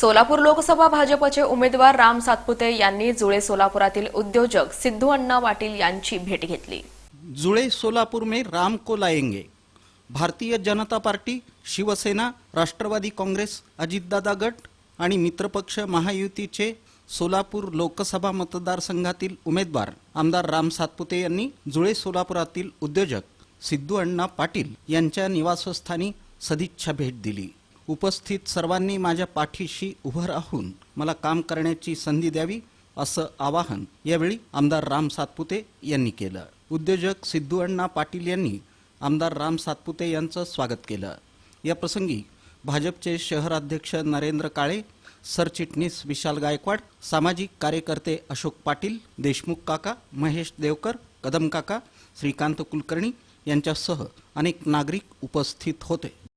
सोलापूर लोकसभा भाजपचे उमेदवार राम सातपुते यांनी जुळे सोलापुरातील उद्योजक सिद्धू अण्णा पाटील यांची भेट घेतली. जुळे सोलापूर में राम को लाएंगे. भारतीय जनता पार्टी शिवसेना राष्ट्रवादी काँग्रेस अजितदादा गट आणि मित्रपक्ष महायुतीचे सोलापूर लोकसभा मतदारसंघातील उमेदवार आमदार राम सातपुते यांनी जुळे सोलापुरातील उद्योजक सिद्धू अण्णा पाटील यांच्या निवासस्थानी सदिच्छा भेट दिली. उपस्थित सर्वांनी माझ्या पाठीशी उभं राहून मला काम करण्याची संधी द्यावी असं आवाहन यावेळी आमदार राम सातपुते यांनी केलं. उद्योजक सिद्धू अण्णा पाटील यांनी आमदार राम सातपुते यांचं स्वागत केलं. या प्रसंगी भाजपचे शहराध्यक्ष नरेंद्र काळे सरचिटणीस विशाल गायकवाड सामाजिक कार्यकर्ते अशोक पाटील देशमुख काका महेश देवकर कदम काका श्रीकांत कुलकर्णी यांच्यासह अनेक नागरिक उपस्थित होते.